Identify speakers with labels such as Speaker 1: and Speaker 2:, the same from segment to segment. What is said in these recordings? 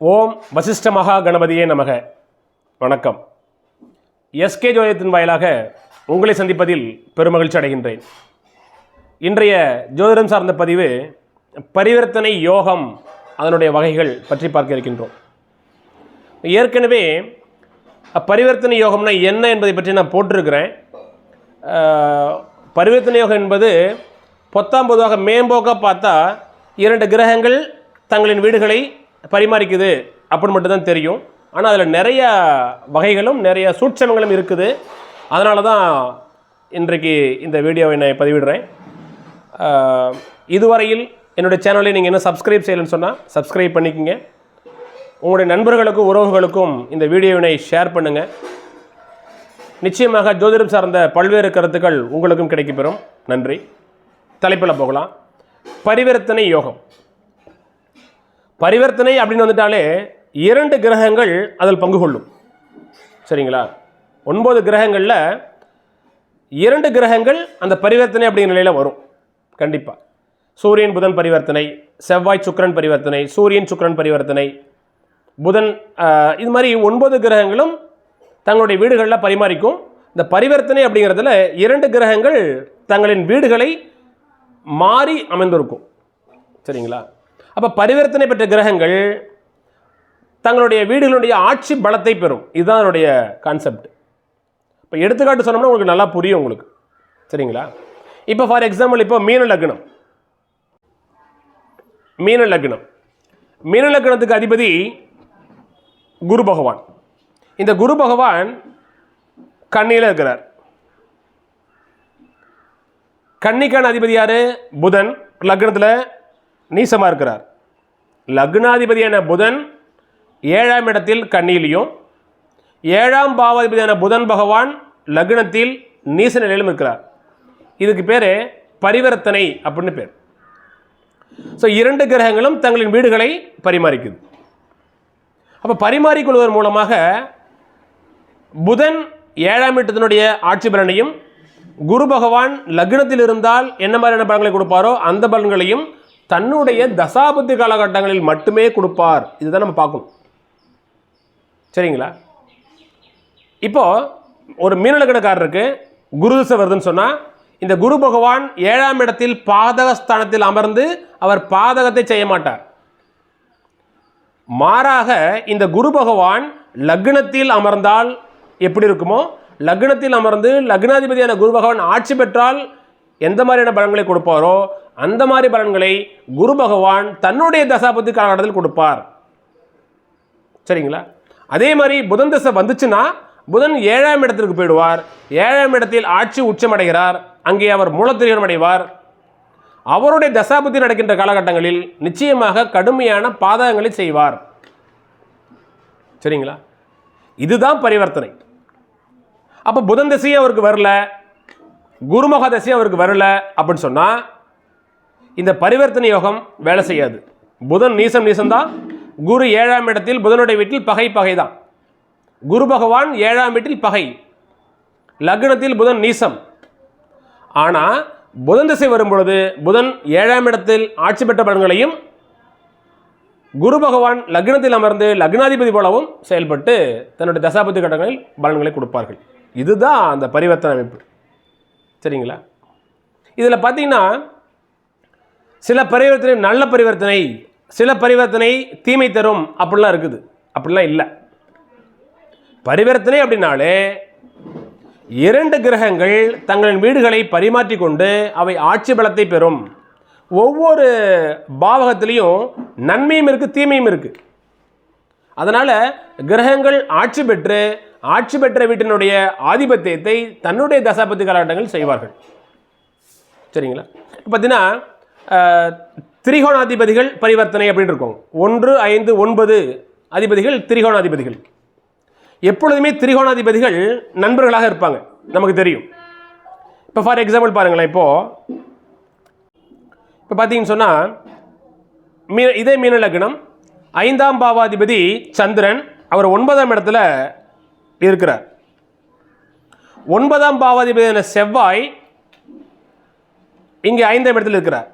Speaker 1: ஓம் வசிஷ்ட மகா கணபதியே நமக. வணக்கம். எஸ்கே ஜோதிடத்தின் வாயிலாக உங்களை சந்திப்பதில் பெருமகிழ்ச்சி அடைகின்றேன். இன்றைய ஜோதிடம் சார்ந்த பதிவு பரிவர்த்தனை யோகம் அதனுடைய வகைகள் பற்றி பார்க்க இருக்கின்றோம். ஏற்கனவே பரிவர்த்தனை யோகம்னா என்ன என்பதை பற்றி நான் போட்டிருக்கிறேன். பரிவர்த்தனை யோகம் என்பது பொத்தாம் பொதுவாக மேம்போக்காக பார்த்தா இரண்டு கிரகங்கள் தங்களின் வீடுகளை பரிமாறிக்குது அப்படின்னு மட்டும்தான் தெரியும். ஆனால் அதில் நிறைய வகைகளும் நிறைய சூட்சமங்களும் இருக்குது. அதனால தான் இன்றைக்கு இந்த வீடியோவை நான் பதிவிடுறேன். இதுவரையில் என்னுடைய சேனலை நீங்கள் என்ன சப்ஸ்கிரைப் செய்யலைன்னு சொன்னால் சப்ஸ்கிரைப் பண்ணிக்கங்க. உங்களுடைய நண்பர்களுக்கும் உறவுகளுக்கும் இந்த வீடியோவினை ஷேர் பண்ணுங்கள் நிச்சயமாக ஜோதிடம் சார்ந்த பல்வேறு கருத்துக்கள் உங்களுக்கும் கிடைக்கப்பெறும். நன்றி. தலைப்பில் போகலாம். பரிவர்த்தனை யோகம். பரிவர்த்தனை அப்படின்னு வந்துட்டாலே இரண்டு கிரகங்கள் அதில் பங்கு கொள்ளும். சரிங்களா? ஒன்பது கிரகங்களில் இரண்டு கிரகங்கள் அந்த பரிவர்த்தனை அப்படிங்கிற நிலையில் வரும். கண்டிப்பாக சூரியன் புதன் பரிவர்த்தனை செவ்வாய் சுக்கிரன் பரிவர்த்தனை சூரியன் சுக்கிரன் பரிவர்த்தனை புதன் இது மாதிரி ஒன்பது கிரகங்களும் தங்களுடைய வீடுகளில் பரிமாறிக்கும். இந்த பரிவர்த்தனை அப்படிங்கிறதுல இரண்டு கிரகங்கள் தங்களின் வீடுகளை மாறி அமைந்திருக்கும். சரிங்களா? அப்போ பரிவர்த்தனை பெற்ற கிரகங்கள் தங்களுடைய வீடுகளுடைய ஆட்சி பலத்தை பெறும். இதுதான் அதனுடைய கான்செப்ட் இப்போ எடுத்துக்காட்டு சொன்னோம்னா உங்களுக்கு நல்லா புரியும் உங்களுக்கு. சரிங்களா? இப்போ ஃபார் எக்ஸாம்பிள் இப்போ மீன லக்னம். மீன லக்னம். மீன லக்னத்துக்கு அதிபதி குரு பகவான். இந்த குரு பகவான் கண்ணியில் இருக்கிறார். கன்னிக்கான அதிபதி யார்? புதன். லக்னத்தில் நீசமாக இருக்கிறார் லக்னாதிபதியான புதன் ஏழாம் இடத்தில் கண்ணியிலையும் ஏழாம் பாவாதிபதியான புதன் பகவான் லக்னத்தில் நீச நிலையிலும் இருக்கிறார். இதுக்கு பேர் பரிவர்த்தனை அப்படின்னு பேர். ஸோ இரண்டு கிரகங்களும் தங்களின் வீடுகளை பரிமாறிக்குது. அப்போ பரிமாறிக்கொள்வதன் மூலமாக புதன் ஏழாம் இடத்தினுடைய ஆட்சி பலனையும் குரு பகவான் லக்னத்தில் இருந்தால் என்ன மாதிரியான பலன்களை கொடுப்பாரோ அந்த பலன்களையும் தன்னுடைய தசாபுத்தி காலகட்டங்களில் மட்டுமே கொடுப்பார். இதுதான் நம்ம பார்க்கணும். சரிங்களா? இப்போ ஒரு மீனலக்கணக்காரருக்கு குரு திசை வருதுன்னு சொன்னால் இந்த குரு பகவான் ஏழாம் இடத்தில் பாதகஸ்தானத்தில் அமர்ந்து அவர் பாதகத்தை செய்ய மாட்டார். மாறாக இந்த குரு பகவான் லக்னத்தில் அமர்ந்தால் எப்படி இருக்குமோ லக்னத்தில் அமர்ந்து லக்னாதிபதியான குரு பகவான் ஆட்சி பெற்றால் எந்த மாதிரியான பலன்களை கொடுப்பாரோ அந்த மாதிரி பலன்களை குரு பகவான் தன்னுடைய தசாபத்து காலகட்டத்தில் கொடுப்பார். சரிங்களா? அதே மாதிரி புதன் தசை வந்துச்சுன்னா புதன் ஏழாம் இடத்திற்கு போயிடுவார். ஏழாம் இடத்தில் ஆட்சி உச்சமடைகிறார். அங்கே அவர் மூலத்திரியனம் அடைவார் அவருடைய தசாபத்தி நடக்கின்ற காலகட்டங்களில் நிச்சயமாக கடுமையான பாதகங்களை செய்வார். சரிங்களா? இதுதான் பரிவர்த்தனை. அப்போ புதன் திசையும் அவருக்கு வரல. குருமுக திசையும் அவருக்கு வரல அப்படின்னு சொன்னால் இந்த பரிவர்த்தனை யோகம் வேலை செய்யாது. புதன் நீசம் நீசம்தான். குரு ஏழாம் இடத்தில் புதனுடைய வீட்டில் பகை பகை தான் குரு பகவான் ஏழாம் வீட்டில் பகை. லக்னத்தில் புதன் நீசம். ஆனால் புதன் திசை வரும்பொழுது புதன் ஏழாம் இடத்தில் ஆட்சி பெற்ற பலன்களையும் குரு பகவான் லக்னத்தில் அமர்ந்து லக்னாதிபதி போலவும் செயல்பட்டு தன்னுடைய தசாபதி கட்டங்களில் பலன்களை கொடுப்பார்கள். இதுதான் அந்த பரிவர்த்தனை அமைப்பு. சரிங்களா? இதில் பார்த்தீங்கன்னா சில பரிவர்த்தனை நல்ல பரிவர்த்தனை சில பரிவர்த்தனை தீமை தரும் அப்படிலாம் இருக்குது. அப்படிலாம் இல்லை. பரிவர்த்தனை அப்படின்னாலே இரண்டு கிரகங்கள் தங்களின் வீடுகளை பரிமாற்றி கொண்டு அவை ஆட்சி பலத்தை பெறும். ஒவ்வொரு பாவகத்திலையும் நன்மையும் இருக்குது தீமையும் இருக்குது அதனால் கிரகங்கள் ஆட்சி பெற்று ஆட்சி பெற்ற வீட்டினுடைய ஆதிபத்தியத்தை தன்னுடைய தசாபத்தி காலகட்டங்கள் செய்வார்கள். சரிங்களா? இப்போ பார்த்தீங்கன்னா திரிகோணாதிபதிகள் பரிவர்த்தனை அப்படின்னு இருக்கும். ஒன்று ஐந்து ஒன்பது அதிபதிகள் திரிகோணாதிபதிகள். எப்பொழுதுமே திரிகோணாதிபதிகள் நண்பர்களாக இருப்பாங்க. நமக்கு தெரியும். இப்போ ஃபார் எக்ஸாம்பிள் பாருங்களேன். இப்போது இப்போ பார்த்தீங்கன்னு சொன்னால் மீ இதே மீன லக்னம் ஐந்தாம் பாவாதிபதி சந்திரன் அவர் ஒன்பதாம் இடத்துல இருக்கிறார். ஒன்பதாம் பாவாதிபதியான செவ்வாய் இங்கே ஐந்தாம் இடத்தில் இருக்கிறார்.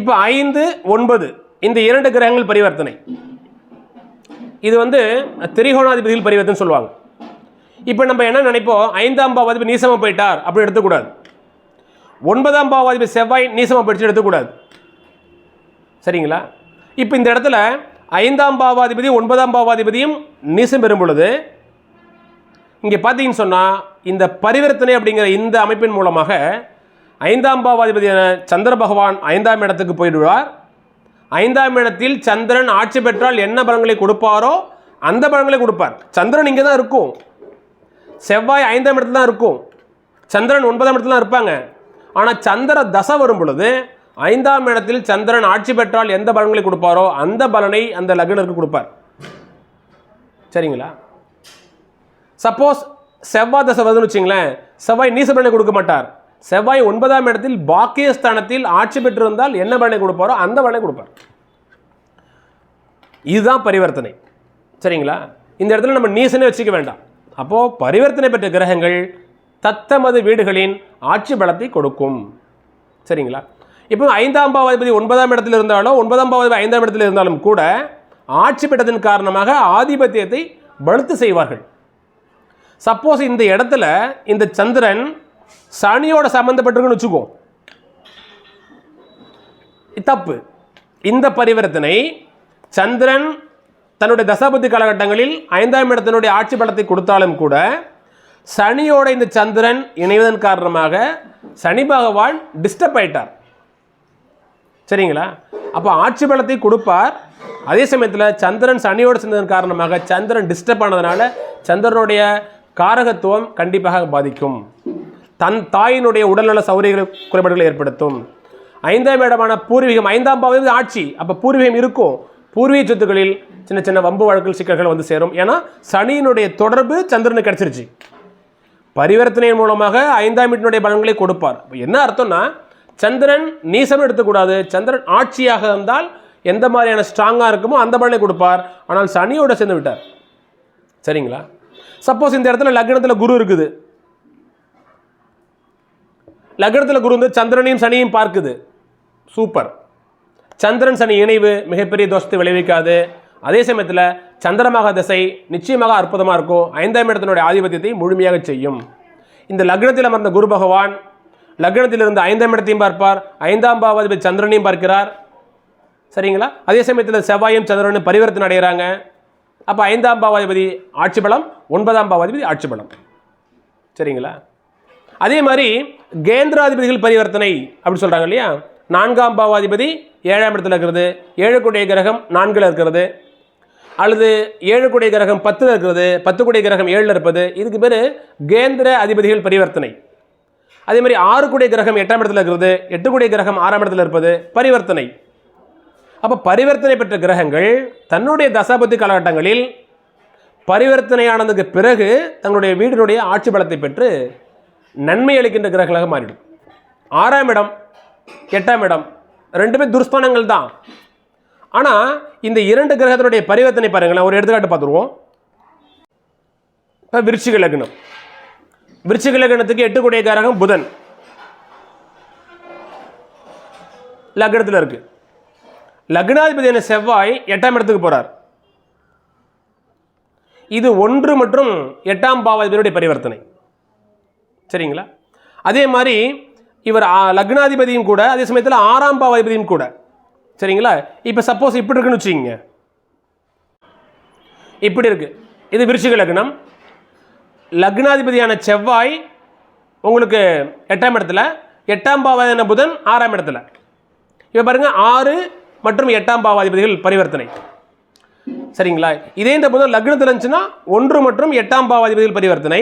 Speaker 1: இப்போ ஐந்து ஒன்பது இந்த இரண்டு கிரகங்கள் பரிவர்த்தனை. இது வந்து திரிகோணாதிபதிகள் பரிவர்த்தனை சொல்லுவாங்க. இப்போ நம்ம என்ன நினைப்போம்? ஐந்தாம் பாவாதிபதி நீசமாக போயிட்டார் அப்படி எடுத்துக்கூடாது. ஒன்பதாம் பாவாதிபதி செவ்வாய் நீசமாக போயிடுச்சு எடுத்துக்கூடாது. சரிங்களா? இப்போ இந்த இடத்துல ஐந்தாம் பாவாதிபதி ஒன்பதாம் பாவாதிபதியும் நீசம் பெறும் பொழுது இங்கே பார்த்தீங்கன்னு சொன்னால் இந்த பரிவர்த்தனை அப்படிங்கிற இந்த அமைப்பின் மூலமாக ஐந்தாம் பாவாதிபதியான சந்திர பகவான் ஐந்தாம் இடத்துக்கு போயிடுவார். ஐந்தாம் இடத்தில் சந்திரன் ஆட்சி பெற்றால் என்ன பலன்களை கொடுப்பாரோ அந்த பலன்களை கொடுப்பார். சந்திரன் இங்கே தான் இருக்கும். செவ்வாய் ஐந்தாம் இடத்துல தான் இருக்கும். சந்திரன் ஒன்பதாம் இடத்துல தான் இருப்பாங்க. ஆனால் சந்திர தசை வரும் பொழுது ஐந்தாம் இடத்தில் சந்திரன் ஆட்சி பெற்றால் எந்த பலன்களை கொடுப்பாரோ அந்த பலனை அந்த லக்னருக்கு கொடுப்பார். சரிங்களா? சப்போஸ் செவ்வாய் தசை வருதுன்னு வச்சிங்களேன் செவ்வாய் நீச பலனை கொடுக்க மாட்டார். செவ்வாய் ஒன்பதாம் இடத்தில் பாக்கியஸ்தானத்தில் ஆட்சி பெற்றிருந்தால் என்ன பலனை கொடுப்பாரோ அந்த பலனை கொடுப்பார். இதுதான் பரிவர்த்தனை. சரிங்களா? இந்த இடத்துல நம்ம நீசனே வச்சுக்க வேண்டாம். அப்போது பரிவர்த்தனை பெற்ற கிரகங்கள் தத்தமது வீடுகளின் ஆட்சி பலத்தை கொடுக்கும். சரிங்களா? இப்போ ஐந்தாம் பாவாதிபதி ஒன்பதாம் இடத்தில் இருந்தாலோ ஒன்பதாம் பாவாதிபதி ஐந்தாம் இடத்துல இருந்தாலும் கூட ஆட்சி பெற்றதன் காரணமாக ஆதிபத்தியத்தை வலுத்து செய்வார்கள். சப்போஸ் இந்த இடத்துல இந்த சந்திரன் சனியோட சம்மந்தப்பட்டிருக்குன்னு வச்சுக்கோ. தப்பு இந்த பரிவர்த்தனை சந்திரன் தன்னுடைய தசாபதி காலகட்டங்களில் ஐந்தாம் இடத்தினுடைய ஆட்சி பலத்தை கொடுத்தாலும் கூட சனியோட இந்த சந்திரன் இணைவதன் காரணமாக சனி பகவான் டிஸ்டர்ப் ஆயிட்டார். சரிங்களா? அப்போ ஆட்சி பலத்தை கொடுப்பார். அதே சமயத்தில் சந்திரன் சனியோடு சேர்ந்ததன் காரணமாக சந்திரன் டிஸ்டர்ப் ஆனதுனால சந்திரனுடைய காரகத்துவம் கண்டிப்பாக பாதிக்கும். தன் தாயினுடைய உடல்நல சௌகரிய குறைபாடுகளை ஏற்படுத்தும். ஐந்தாம் இடமான பூர்வீகம் ஐந்தாம் பாவம் ஆட்சி. அப்போ பூர்வீகம் இருக்கும். பூர்வீக சொத்துக்களில் சின்ன சின்ன வம்பு வழக்கு சிக்கல்கள் வந்து சேரும். ஏன்னா சனியினுடைய தொடர்பு சந்திரனுக்கு கிடைச்சிருச்சு. பரிவர்த்தனையின் மூலமாக ஐந்தாம் வீட்டினுடைய பலன்களை கொடுப்பார். என்ன அர்த்தம்னா சந்திரன் நீசம் எடுத்துக்கூடாது. சந்திரன் ஆட்சியாக இருந்தால் எந்த மாதிரியான ஸ்ட்ராங்காக இருக்குமோ அந்த பலனை கொடுப்பார். ஆனால் சனியோட சேர்ந்து விட்டார். சரிங்களா? சப்போஸ் இந்த இடத்துல லக்னத்தில் குரு இருக்குது. லக்னத்தில் குரு வந்து சந்திரனையும் சனியும் பார்க்குது. சூப்பர். சந்திரன் சனி இணைவு மிகப்பெரிய தோஷத்தை விளைவிக்காது. அதே சமயத்தில் சந்திரமாக திசை நிச்சயமாக அற்புதமாக இருக்கும். ஐந்தாம் இடத்தினுடைய ஆதிபத்தியத்தை முழுமையாக செய்யும். இந்த லக்னத்தில் அமர்ந்த குரு பகவான் லக்னத்தில் இருந்து ஐந்தாம் இடத்தையும் பார்ப்பார். ஐந்தாம் பாவாதிபதி சந்திரனையும் பார்க்கிறார். சரிங்களா? அதே சமயத்தில் செவ்வாயும் சந்திரனும் பரிவர்த்தனை அடைகிறாங்க. அப்போ ஐந்தாம் பாவாதிபதி ஆட்சி பலம் ஒன்பதாம் பாவாதிபதி ஆட்சி பலம். சரிங்களா? அதே மாதிரி கேந்திராதிபதிகள் பரிவர்த்தனை அப்படின்னு சொல்கிறாங்க இல்லையா? நான்காம் பாவாதிபதி ஏழாம் இடத்துல இருக்கிறது ஏழுக்குடைய கிரகம் நான்கில் இருக்கிறது அல்லது ஏழு ஏழுக்குடைய கிரகம் பத்தில் இருக்கிறது பத்து பத்துக்குடைய கிரகம் ஏழில் இருப்பது இதுக்கு பேர் கேந்திர அதிபதிகள் பரிவர்த்தனை. அதே மாதிரி ஆறுக்குடைய கிரகம் எட்டாம் இடத்துல இருக்கிறது எட்டு எட்டுக்குடைய கிரகம் ஆறாம் இடத்துல இருப்பது பரிவர்த்தனை. அப்போ பரிவர்த்தனை பெற்ற கிரகங்கள் தன்னுடைய தசாபத்தி காலகட்டங்களில் பரிவர்த்தனையானதுக்கு பிறகு தங்களுடைய வீடினுடைய ஆட்சி பலத்தை பெற்று நன்மை அளிக்கின்ற கிரகங்களாக மாறிடும். ஆறாம் இடம் எட்டாம் இடம் ரெண்டுமே துர்ஸ்தானங்கள் தான். ஆனால் இந்த இரண்டு கிரகத்தினுடைய பரிவர்த்தனை பாருங்களேன் ஒரு எடுத்துக்காட்டு பார்த்துருவோம். இப்போ விருச்சிக லக்னம். விருச்சிக லக்னத்துக்கு எட்டுக்குடைய கிரகம் புதன். லக்னத்தில் இருக்கு. லக்னாதிபதியான செவ்வாய் எட்டாம் இடத்துக்கு போகிறார் இது ஒன்று மற்றும் எட்டாம் பாவாதிபதியுடைய பரிவர்த்தனை. சரிங்களா? அதே மாதிரி இவர் லக்னாதிபதியும் கூட அதே சமயத்தில் ஆறாம் பாவாதிபதியும் கூட. சரிங்களா? இப்போ சப்போஸ் இப்படி இருக்குன்னு வச்சுக்கிங்க. இப்படி இருக்கு. இது விருச்சிக லக்னம். லக்னாதிபதியான செவ்வாய் உங்களுக்கு எட்டாம் இடத்துல எட்டாம் பாவாதியான புதன் ஆறாம் இடத்துல. இப்போ பாருங்கள் ஆறு மற்றும் எட்டாம் பாவாதிபதிகள் பரிவர்த்தனை. சரிங்களா? இதே இந்த புதன் லக்னத்தில் இருந்துச்சுன்னா ஒன்று மற்றும் எட்டாம் பாவாதிபதிகள் பரிவர்த்தனை.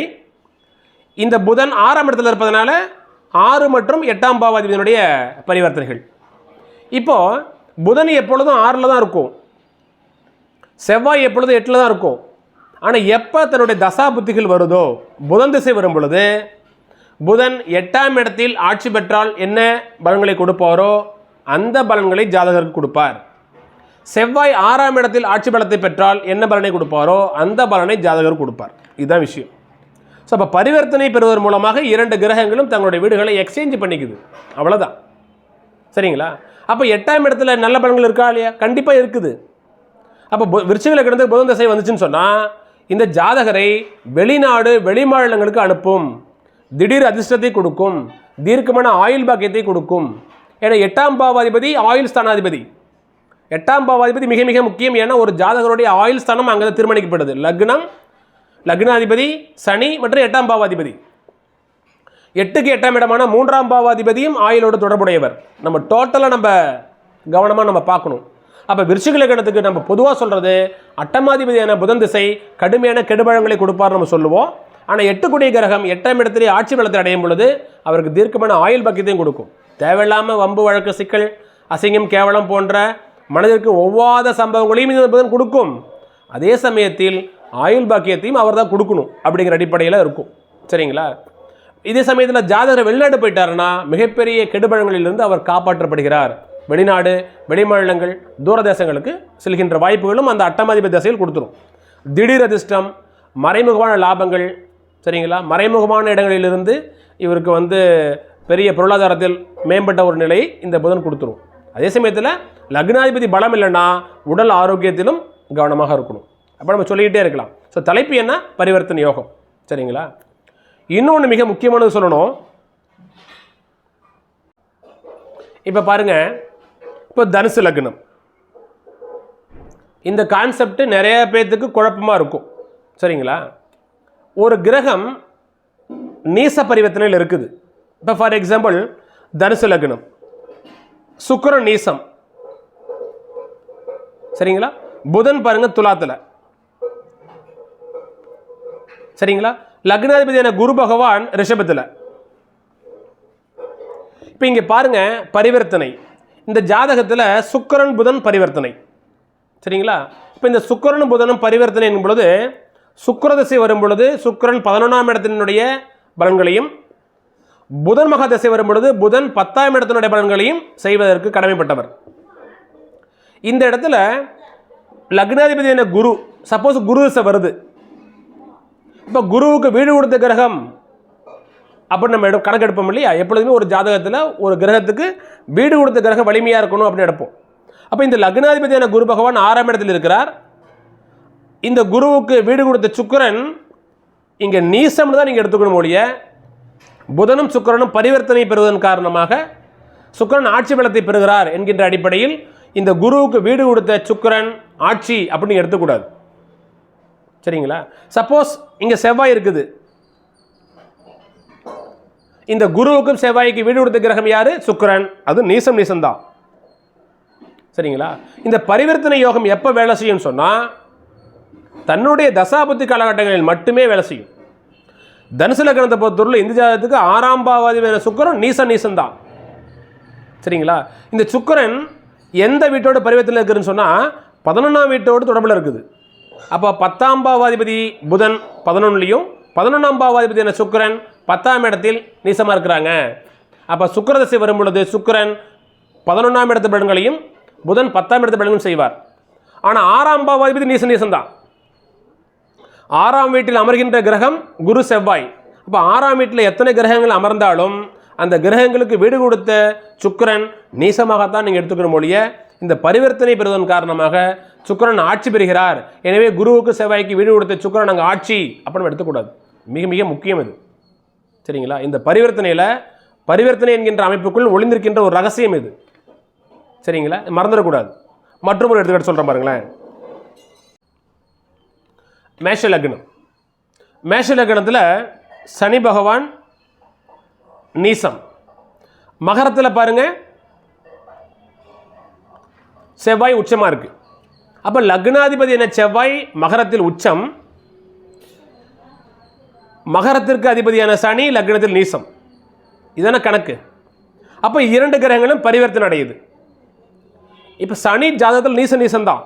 Speaker 1: இந்த புதன் ஆறாம் இடத்துல இருப்பதனால ஆறு மற்றும் எட்டாம் பாவாதிபதியினுடைய பரிவர்த்தனைகள். இப்போது புதன் எப்பொழுதும் ஆறில் தான் இருக்கும். செவ்வாய் எப்பொழுதும் எட்டில் தான் இருக்கும். ஆனால் எப்போ தன்னுடைய தசா புத்திகள் வருதோ புதன் திசை வரும் பொழுது புதன் எட்டாம் இடத்தில் ஆட்சி பெற்றால் என்ன பலன்களை கொடுப்பாரோ அந்த பலன்களை ஜாதகருக்கு கொடுப்பார். செவ்வாய் ஆறாம் இடத்தில் ஆட்சி பலத்தை பெற்றால் என்ன பலனை கொடுப்பாரோ அந்த பலனை ஜாதகர் கொடுப்பார். இதுதான் விஷயம். ஸோ அப்போ பரிவர்த்தனை பெறுவதன் மூலமாக இரண்டு கிரகங்களும் தங்களுடைய வீடுகளை எக்ஸ்சேஞ்ச் பண்ணிக்குது. அவ்வளோதான் சரிங்களா? அப்போ எட்டாம் இடத்துல நல்ல பலன்கள் இருக்கா இல்லையா? கண்டிப்பாக இருக்குது. அப்போ பு- கிடந்து புதன் தசை வந்துச்சுன்னு சொன்னால் இந்த ஜாதகரை வெளிநாடு வெளிமாநிலங்களுக்கு அனுப்பும். திடீர் அதிர்ஷ்டத்தை கொடுக்கும். தீர்க்கமான ஆயுள் பாக்கியத்தை கொடுக்கும். ஏன்னா எட்டாம் பாவாதிபதி ஆயுள் ஸ்தானாதிபதி. எட்டாம் பாவாதிபதி மிக மிக முக்கியம். ஏன்னா ஒரு ஜாதகருடைய ஆயுள் ஸ்தானம் அங்கே தீர்மானிக்கப்படுது லக்னம் லக்னாதிபதி சனி மற்றும் எட்டாம் பாவாதிபதி. எட்டுக்கு எட்டாம் இடமான மூன்றாம் பாவாதிபதியும் ஆயுளோடு தொடர்புடையவர். நம்ம டோட்டலாக நம்ம கவனமாக நம்ம பார்க்கணும். அப்போ விருச்சிக லக்னத்துக்கு நம்ம பொதுவாக சொல்கிறது அட்டமாதிபதியான புதன் திசை கடுமையான கெடுபழங்களை கொடுப்பார் நம்ம சொல்லுவோம். ஆனால் எட்டுக்குடி கிரகம் எட்டாம் இடத்திலே ஆட்சி பலத்தை அடையும் பொழுது அவருக்கு தீர்க்கமான ஆயுள் பக்கியத்தையும் கொடுக்கும். தேவையில்லாமல் வம்பு வழக்கு சிக்கல் அசிங்கம் கேவலம் போன்ற மனதிற்கு ஒவ்வாத சம்பவங்களையும் இந்த புதன் கொடுக்கும். அதே சமயத்தில் ஆயுள் பாக்கியத்தையும் அவர் தான் கொடுக்கணும் அப்படிங்கிற அடிப்படையில் இருக்கும். சரிங்களா? இதே சமயத்தில் ஜாதகர் வெளிநாடு போயிட்டாருன்னா மிகப்பெரிய கெடுபழங்களிலிருந்து அவர் காப்பாற்றப்படுகிறார். வெளிநாடு வெளிமாநிலங்கள் தூரதேசங்களுக்கு செல்கின்ற வாய்ப்புகளும் அந்த அட்டமாதிபதி தசையில் கொடுத்துரும். திடீர் அதிர்ஷ்டம் மறைமுகமான லாபங்கள் சரிங்களா? மறைமுகமான இடங்களிலிருந்து இவருக்கு வந்து பெரிய பொருளாதாரத்தில் மேம்பட்ட ஒரு நிலையை இந்த புதன் கொடுத்துரும். அதே சமயத்தில் லக்னாதிபதி பலம் இல்லைன்னா உடல் ஆரோக்கியத்திலும் கவனமாக இருக்கணும். அப்போ நம்ம சொல்லிக்கிட்டே இருக்கலாம். ஸோ தலைப்பு என்ன? பரிவர்த்தனை யோகம். சரிங்களா? இன்னொன்று மிக முக்கியமானது சொல்லணும். இப்போ பாருங்க. இப்போ தனுசு லக்னம். இந்த கான்செப்ட் நிறைய பேர்த்துக்கு குழப்பமாக இருக்கும். சரிங்களா? ஒரு கிரகம் நீச பரிவர்த்தனையில் இருக்குது. இப்போ ஃபார் எக்ஸாம்பிள் தனுசு லக்னம். சுக்கரன் நீசம். சரிங்களா? புதன் பாருங்க துலாத்தில். சரிங்களா? லக்னாதிபதியான குரு பகவான் ரிஷபத்தில். இப்போ இங்கே பாருங்க பரிவர்த்தனை. இந்த ஜாதகத்தில் சுக்கரன் புதன் பரிவர்த்தனை. சரிங்களா? இப்போ இந்த சுக்கரன் புதனும் பரிவர்த்தனை என்னும் பொழுது சுக்கிர வரும் பொழுது பதினொன்றாம் இடத்தினுடைய பலன்களையும் புதன் மகா திசை வரும் பொழுது புதன் பத்தாம் இடத்தினுடைய பலன்களையும் செய்வதற்கு கடமைப்பட்டவர். இந்த இடத்துல லக்னாதிபதியான குரு சப்போஸ் குரு திசை வருது. இப்போ குருவுக்கு வீடு கொடுத்த கிரகம் அப்படின்னு நம்ம எடு கணக்கெடுப்போம் இல்லையா? எப்பொழுதுமே ஒரு ஜாதகத்தில் ஒரு கிரகத்துக்கு வீடு கொடுத்த கிரகம் வலிமையாக இருக்கணும் அப்படின்னு எடுப்போம். அப்போ இந்த லக்னாதிபதியான குரு பகவான் ஆறாம் இடத்தில் இருக்கிறார். இந்த குருவுக்கு வீடு கொடுத்த சுக்கரன் இங்கே நீசம்னு தான் நீங்கள் எடுத்துக்கணும் ஒழிய புதனும் சுக்கிரனும் பரிவர்த்தனை பெறுவதன் காரணமாக சுக்கிரன் ஆட்சி பலத்தை பெறுகிறார் என்கின்ற அடிப்படையில் இந்த குருவுக்கு வீடு கொடுத்த சுக்கிரன் ஆட்சி அப்படின்னு எடுத்துக்கூடாது. சரிங்களா? சப்போஸ் இங்கே செவ்வாய் இருக்குது. இந்த குருவுக்கும் செவ்வாய்க்கு வீடு கொடுத்த கிரகம் யாரு? சுக்கரன். அது நீசம் நீசம்தான். சரிங்களா? இந்த பரிவர்த்தனை யோகம் எப்போ வேலை செய்யும்னு சொன்னால் தன்னுடைய தசாபுத்தி காலகட்டங்களில் மட்டுமே வேலை செய்யும். தனுசு லக்னத்தை பொறுத்தவரையில் இந்த ஜாதகத்துக்கு ஆறாம் பாவாதி வேற சுக்கிரன் நீசம் நீசம்தான். சரிங்களா? இந்த சுக்கரன் எந்த வீட்டோட பரிவர்த்தனை இருக்குதுன்னு சொன்னால் பதினொன்றாம் வீட்டோடு தொடர்பில் இருக்குது. அப்போ பத்தாம் பாவாதிபதி புதன் பதினொன்றுலையும் பதினொன்றாம் பாவாதிபதியான சுக்கிரன். பத்தாம் இடத்தில் நீசமாக இருக்கிறாங்க. அப்போ சுக்கரதசை வரும் பொழுது சுக்கிரன் பதினொன்றாம் இடத்து பலன்களையும் புதன் பத்தாம் இடத்து பலன்களும் செய்வார். ஆனால் ஆறாம் பாவாதிபதி நீச நீசம்தான். ஆறாம் வீட்டில் அமர்கின்ற கிரகம் குரு செவ்வாய். அப்போ ஆறாம் வீட்டில் எத்தனை கிரகங்கள் அமர்ந்தாலும் அந்த கிரகங்களுக்கு வீடு கொடுத்த சுக்கிரன் நீசமாகத்தான் நீங்கள் எடுத்துக்கணும் மொழியை இந்த பரிவர்த்தனை பெறுவதன் காரணமாக சுக்கரன் ஆட்சி பெறுகிறார். எனவே குருவுக்கு செவ்வாய்க்கு வீடு கொடுத்த சுக்கரன் அங்கே ஆட்சி அப்படின்னு எடுத்துக்கூடாது. மிக மிக முக்கியம் இது. சரிங்களா? இந்த பரிவர்த்தனையில் பரிவர்த்தனை என்கின்ற அமைப்புக்குள் ஒளிந்திருக்கின்ற ஒரு ரகசியம் இது. சரிங்களா? மறந்துடக்கூடாது. மற்றும் ஒரு எடுத்துக்காட்டு சொல்கிறேன் பாருங்களேன். மேஷ லக்னம். மேஷ லக்னத்தில் சனி பகவான் நீசம். மகரத்தில் பாருங்கள் செவ்வாய் உச்சமாக இருக்குது அப்போ லக்னாதிபதி என்ன? செவ்வாய் மகரத்தில் உச்சம். மகரத்திற்கு அதிபதியான சனி லக்னத்தில் நீசம். இதான கணக்கு. அப்போ இரண்டு கிரகங்களும் பரிவர்த்தனை அடையுது. இப்போ சனி ஜாதகத்தில் நீச நீசம் தான்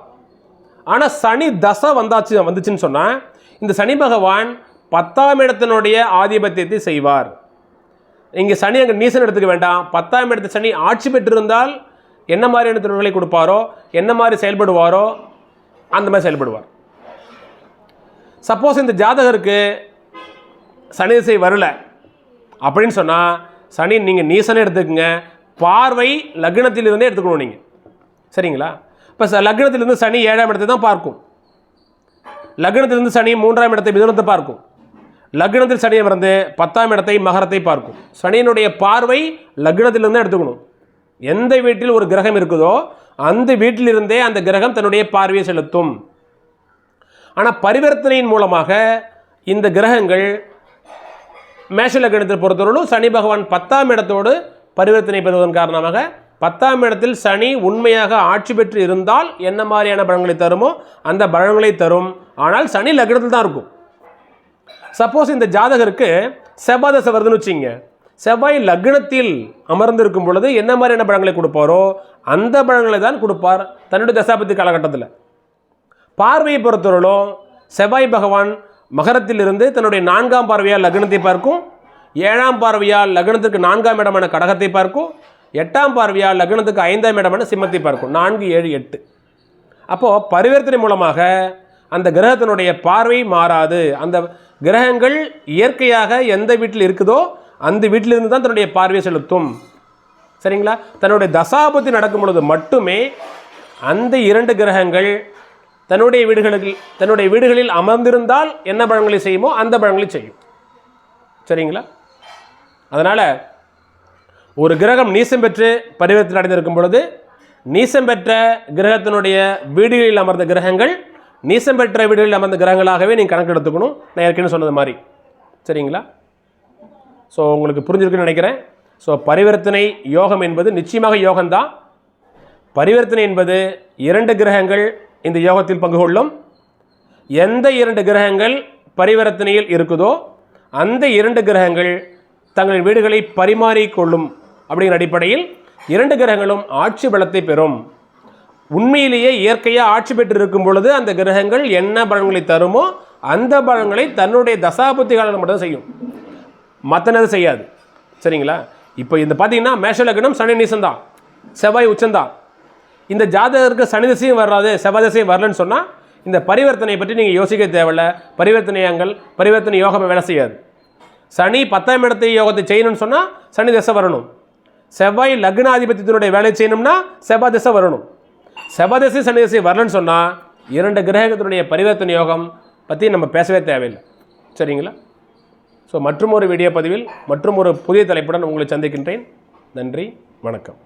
Speaker 1: ஆனால் சனி தசை வந்தாச்சு வந்துச்சுன்னு சொன்னால் இந்த சனி பகவான் பத்தாம் இடத்தினுடைய ஆதிபத்தியத்தை செய்வார். இங்கே சனி அங்கே நீசன் எடுத்துக்க வேண்டாம். பத்தாம் இடத்து சனி ஆட்சி பெற்றிருந்தால் என்ன மாதிரியான தொழில்களை கொடுப்பாரோ என்ன மாதிரி செயல்படுவாரோ அந்த மாதிரி செயல்படுவார். சப்போஸ் இந்த ஜாதகருக்கு சனி திசை வரல அப்படின்னு சொன்னால் சனி நீங்கள் நீசனை எடுத்துக்கோங்க பார்வை லக்னத்திலிருந்தே எடுத்துக்கணும் நீங்கள் சரிங்களா? இப்போ ச லக்னத்திலிருந்து சனி ஏழாம் இடத்தை தான் பார்க்கும். லக்னத்திலிருந்து சனி மூன்றாம் இடத்தை மிதுனத்தை பார்க்கும். லக்னத்தில் சனியை மறந்து பத்தாம் இடத்தை மகரத்தை பார்க்கும். சனியினுடைய பார்வை லக்னத்திலிருந்து எடுத்துக்கணும். எந்த வீட்டில் ஒரு கிரகம் இருக்குதோ அந்த வீட்டிலிருந்தே அந்த கிரகம் தன்னுடைய பார்வையை செலுத்தும். ஆனால் பரிவர்த்தனையின் மூலமாக இந்த கிரகங்கள் மேஷலக்கணத்தை பொறுத்தவரையிலும் சனி பகவான் பத்தாம் இடத்தோடு பரிவர்த்தனை பெறுவதன் காரணமாக பத்தாம் இடத்தில் சனி உண்மையாக ஆட்சி பெற்று இருந்தால் என்ன மாதிரியான பலன்களை தருமோ அந்த பலன்களை தரும். ஆனால் சனி லக்னத்தில் தான் இருக்கும். சப்போஸ் இந்த ஜாதகருக்கு செவ்வாதசை வருதுன்னு வச்சுங்க செவ்வாய் லக்னத்தில் அமர்ந்திருக்கும் பொழுது என்ன மாதிரியான பழங்களை கொடுப்பாரோ அந்த பழங்களை தான் கொடுப்பார் தன்னுடைய தசாபத்தி காலகட்டத்தில். பார்வையை பொறுத்தவரையிலும் செவ்வாய் பகவான் மகரத்திலிருந்து தன்னுடைய நான்காம் பார்வையால் லக்னத்தை பார்க்கும் ஏழாம் பார்வையால் லக்னத்துக்கு நான்காம் இடமான கடகத்தை பார்க்கும் எட்டாம் பார்வையால் லக்னத்துக்கு ஐந்தாம் இடமான சிம்மத்தை பார்க்கும். நான்கு ஏழு எட்டு. அப்போது பரிவர்த்தனை மூலமாக அந்த கிரகத்தினுடைய பார்வை மாறாது. அந்த கிரகங்கள் இயற்கையாக எந்த வீட்டில் இருக்குதோ அந்த வீட்டிலிருந்து தான் தன்னுடைய பார்வையை செலுத்தும். சரிங்களா? தன்னுடைய தசாபத்தி நடக்கும் பொழுது மட்டுமே அந்த இரண்டு கிரகங்கள் தன்னுடைய வீடுகளில் தன்னுடைய வீடுகளில் அமர்ந்திருந்தால் என்ன பழங்களை செய்யுமோ அந்த பழங்களை செய்யும். சரிங்களா? அதனால் ஒரு கிரகம் நீசம் பெற்று பரிவர்த்தனை அடைந்திருக்கும் பொழுது நீசம் பெற்ற கிரகத்தினுடைய வீடுகளில் அமர்ந்த கிரகங்கள் நீசம் பெற்ற வீடுகளில் அமர்ந்த கிரகங்களாகவே நீங்கள் கணக்கெடுத்துக்கணும். நான் ஏற்கனவே சொன்னது மாதிரி. சரிங்களா? ஸோ உங்களுக்கு புரிஞ்சிருக்குன்னு நினைக்கிறேன். ஸோ பரிவர்த்தனை யோகம் என்பது நிச்சயமாக யோகம்தான். பரிவர்த்தனை என்பது இரண்டு கிரகங்கள் இந்த யோகத்தில் பங்கு கொள்ளும். எந்த இரண்டு கிரகங்கள் பரிவர்த்தனையில் இருக்குதோ அந்த இரண்டு கிரகங்கள் தங்கள் வீடுகளை பரிமாறிக்கொள்ளும் அப்படிங்கிற அடிப்படையில் இரண்டு கிரகங்களும் ஆட்சி பலத்தை பெறும். உண்மையிலேயே இயற்கையாக ஆட்சி பெற்று இருக்கும் பொழுது அந்த கிரகங்கள் என்ன பலன்களை தருமோ அந்த பலன்களை தன்னுடைய தசாபுத்தி காலம் மட்டும் செய்யும். மற்றனது செய்யாது. சரிங்களா? இப்போ இந்த பார்த்தீங்கன்னா மேஷ லக்னம் சனி நீசம்தான் செவ்வாய் உச்சந்தான். இந்த ஜாதகருக்கு சனி திசையும் வராது செவ்வாய் திசையும் வரலன்னு சொன்னால் இந்த பரிவர்த்தனையை பற்றி நீங்கள் யோசிக்க தேவையில்ல. பரிவர்த்தனையங்கள் பரிவர்த்தனை யோகம் வேலை செய்யாது. சனி பத்தாம் இடத்தை யோகத்தை செய்யணும்னு சொன்னால் சனி திசை வரணும். செவ்வாய் லக்னாதிபத்தியத்தினுடைய வேலை செய்யணும்னா செவ்வாய் திசை வரணும். செவ்வாய் திசை சனி திசை வரலன்னு சொன்னால் இரண்டு கிரகத்தினுடைய பரிவர்த்தனை யோகம் பற்றி நம்ம பேசவே தேவையில்லை. சரிங்களா? ஸோ மற்றும் ஒரு வீடியோ பதிவில் மற்றும் ஒரு புதிய தலைப்புடன் உங்களை சந்திக்கின்றேன். நன்றி வணக்கம்.